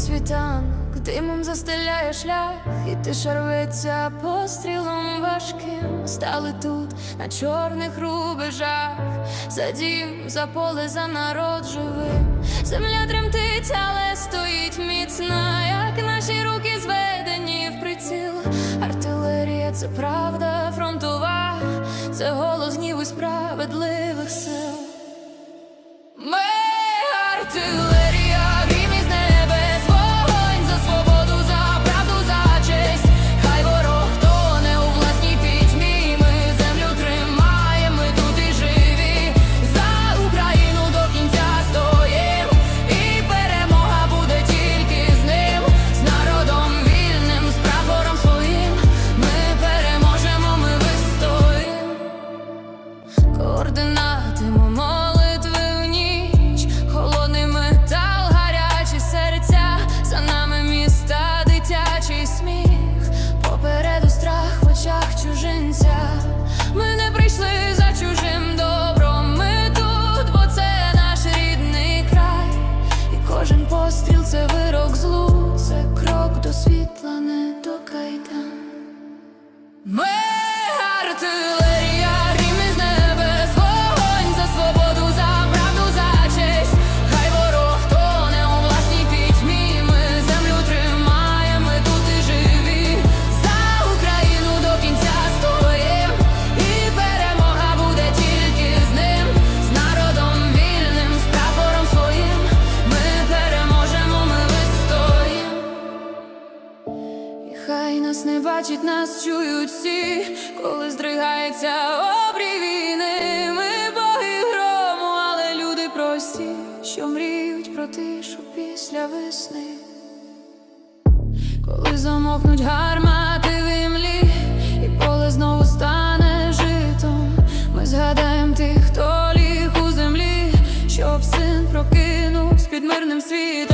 світанок, димом застеляє шлях, і ти шарветься пострілом важким. Стали тут на чорних рубежах, за дім, за поле, за народ живим. Земля тремтить, але стоїть міцна, як наші руки зведені в приціл. Артилерія це правда фронтова, це голос гніву справедливих сил. Ми артилерія, постріл це Хай нас не бачить, нас чують всі, коли здригається обрій війни Ми боги грому, але люди прості, що мріють про тишу після весни, коли замовкнуть гармати в імлі, і поле знову стане житом. Ми згадаємо тих, хто ліг у землі, щоб син прокинув з під мирним світом.